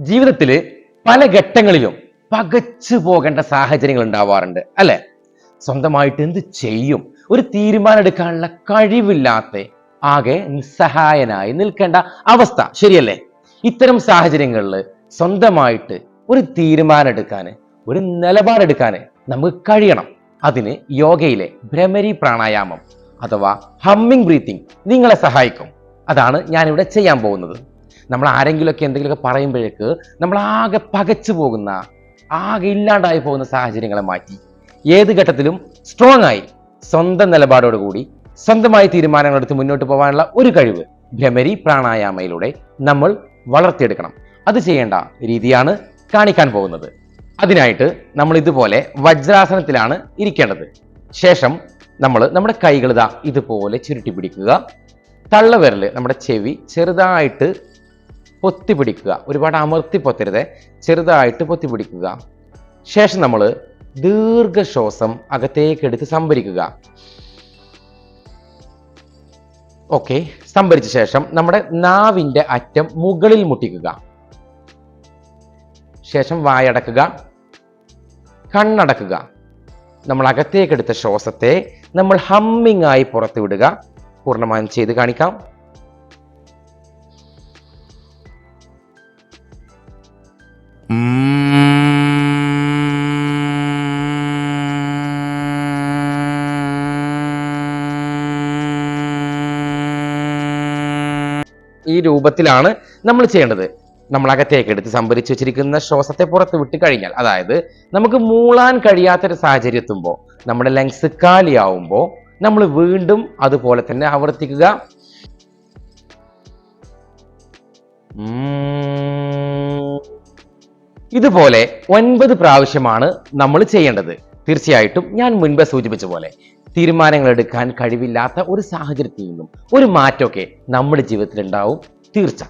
ജീവിതത്തിൽ പല ഘട്ടങ്ങളിലും പകച്ചു പോകേണ്ട സാഹചര്യങ്ങൾ ഉണ്ടാവാറുണ്ട് അല്ലെ? സ്വന്തമായിട്ട് എന്ത് ചെയ്യും? ഒരു തീരുമാനം എടുക്കാനുള്ള കഴിവില്ലാത്ത ആകെ നിസ്സഹായനായി നിൽക്കേണ്ട അവസ്ഥ ശരിയല്ലേ? ഇത്തരം സാഹചര്യങ്ങളിൽ സ്വന്തമായിട്ട് ഒരു തീരുമാനം എടുക്കാൻ ഒരു നിലപാടെടുക്കാൻ നമുക്ക് കഴിയണം. അതിന് യോഗയിലെ ഭ്രമരി പ്രാണായാമം അഥവാ ഹമ്മിങ് ബ്രീത്തിങ് നിങ്ങളെ സഹായിക്കും. അതാണ് ഞാനിവിടെ ചെയ്യാൻ പോകുന്നത്. നമ്മൾ ആരെങ്കിലുമൊക്കെ എന്തെങ്കിലുമൊക്കെ പറയുമ്പോഴേക്ക് നമ്മൾ ആകെ പകച്ചു പോകുന്ന ആകെ ഇല്ലാണ്ടായി പോകുന്ന സാഹചര്യങ്ങളെ മാറ്റി. ഏത് ഘട്ടത്തിലും സ്ട്രോങ് ആയി സ്വന്തം നിലപാടോടുകൂടി സ്വന്തമായി തീരുമാനങ്ങൾ എടുത്ത് മുന്നോട്ട് പോകാനുള്ള ഒരു കഴിവ് ഭ്രമരി പ്രാണായാമയിലൂടെ നമ്മൾ വളർത്തിയെടുക്കണം. അത് ചെയ്യേണ്ട രീതിയാണ് കാണിക്കാൻ പോകുന്നത്. അതിനായിട്ട് നമ്മൾ ഇതുപോലെ വജ്രാസനത്തിലാണ് ഇരിക്കേണ്ടത്. ശേഷം നമ്മൾ നമ്മുടെ കൈകൾ ഇതാ ഇതുപോലെ ചുരുട്ടി പിടിക്കുക. തള്ളവിരൽ നമ്മുടെ ചെവി ചെറുതായിട്ട് പൊത്തി പിടിക്കുക ഒരുപാട് അമർത്തി പൊത്തരുത്. ചെറുതായിട്ട് പൊത്തി പിടിക്കുക ശേഷം നമ്മൾ ദീർഘശ്വാസം അകത്തേക്ക് എടുത്ത് സംഭരിക്കുക. ഓക്കെ. സംഭരിച്ച ശേഷം നമ്മുടെ നാവിന്റെ അറ്റം മുകളിൽ മുട്ടിക്കുക. ശേഷം വായടക്കുക. കണ്ണടക്കുക. നമ്മൾ അകത്തേക്കെടുത്ത ശ്വാസത്തെ നമ്മൾ ഹമ്മിങ് ആയി പുറത്തു വിടുക പൂർണമായും ചെയ്ത് കാണിക്കാം. ഈ രൂപത്തിലാണ് നമ്മൾ ചെയ്യേണ്ടത്. നമ്മൾ അകത്തേക്ക് എടുത്ത് സംഭരിച്ചു വെച്ചിരിക്കുന്ന ശ്വാസത്തെ പുറത്ത് വിട്ട് കഴിഞ്ഞാൽ അതായത് നമുക്ക് മൂളാൻ കഴിയാത്തൊരു സാഹചര്യം എത്തുമ്പോൾ നമ്മുടെ ലങ്സ് കാലിയാവുമ്പോൾ നമ്മൾ വീണ്ടും അതുപോലെ തന്നെ ആവർത്തിക്കുക. ഇതുപോലെ ഒൻപത് പ്രാവശ്യമാണ് നമ്മൾ ചെയ്യേണ്ടത്. തീർച്ചയായിട്ടും ഞാൻ മുൻപേ സൂചിപ്പിച്ച പോലെ തീരുമാനങ്ങൾ എടുക്കാൻ കഴിവില്ലാത്ത ഒരു സാഹചര്യത്തിൽ നിന്നും ഒരു മാറ്റമൊക്കെ നമ്മുടെ ജീവിതത്തിൽ ഉണ്ടാവും തീർച്ച